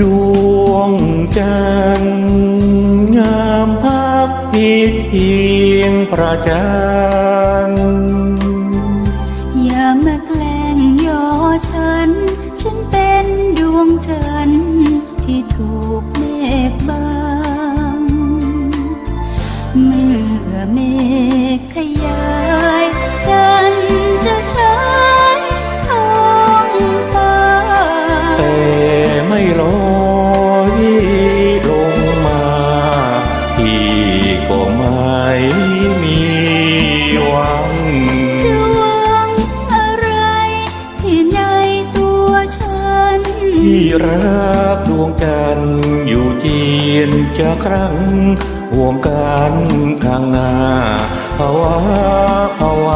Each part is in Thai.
ดวงจันทร์งามพักผิเพียงประจันทร์อย่ามาแกล้งย่อฉัน ฉันเป็นดวงจันทร์ที่ถูกเมฆบัง เมื่อเมฆขยา ก็ไม่มีหวัง จะหวังอะไร ที่ในตัวฉัน ที่รักดวงกันทร์อยู่เจียนจะครั้งห่วงกันข้างหน้าภาวะผวัง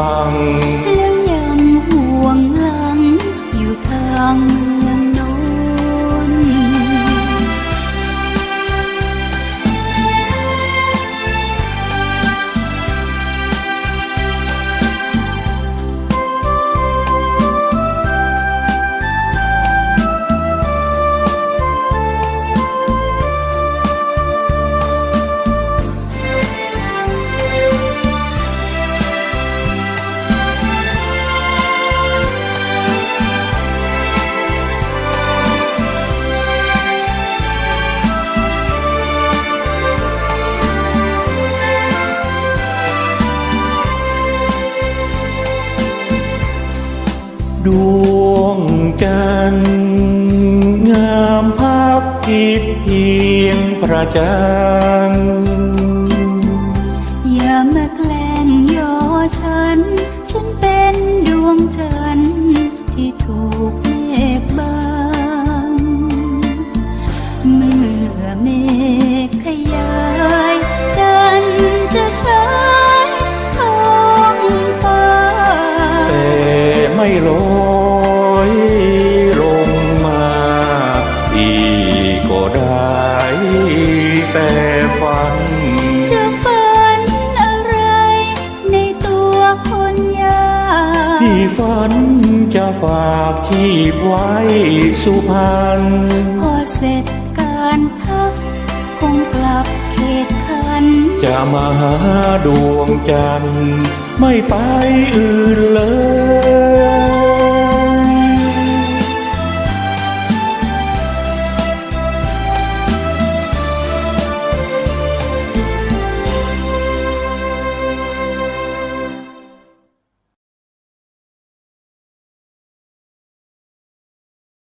ดวงจันทร์งามพักจิตเพียงประจันทร์อย่ามาแกล้งยอฉัน ฉันเป็นดวงจันทร์ที่ถูกเมฆบัง เมื่อเมฆขยาย จันทร์จะฉายท้องฟ้าแต่ไม่ลอ ฝันจะฝากชีพไว้สุพรรณพอเสร็จการทักคงกลับเขตคัน จะมาหาดวงจันทร์ไม่ไปอื่นเลย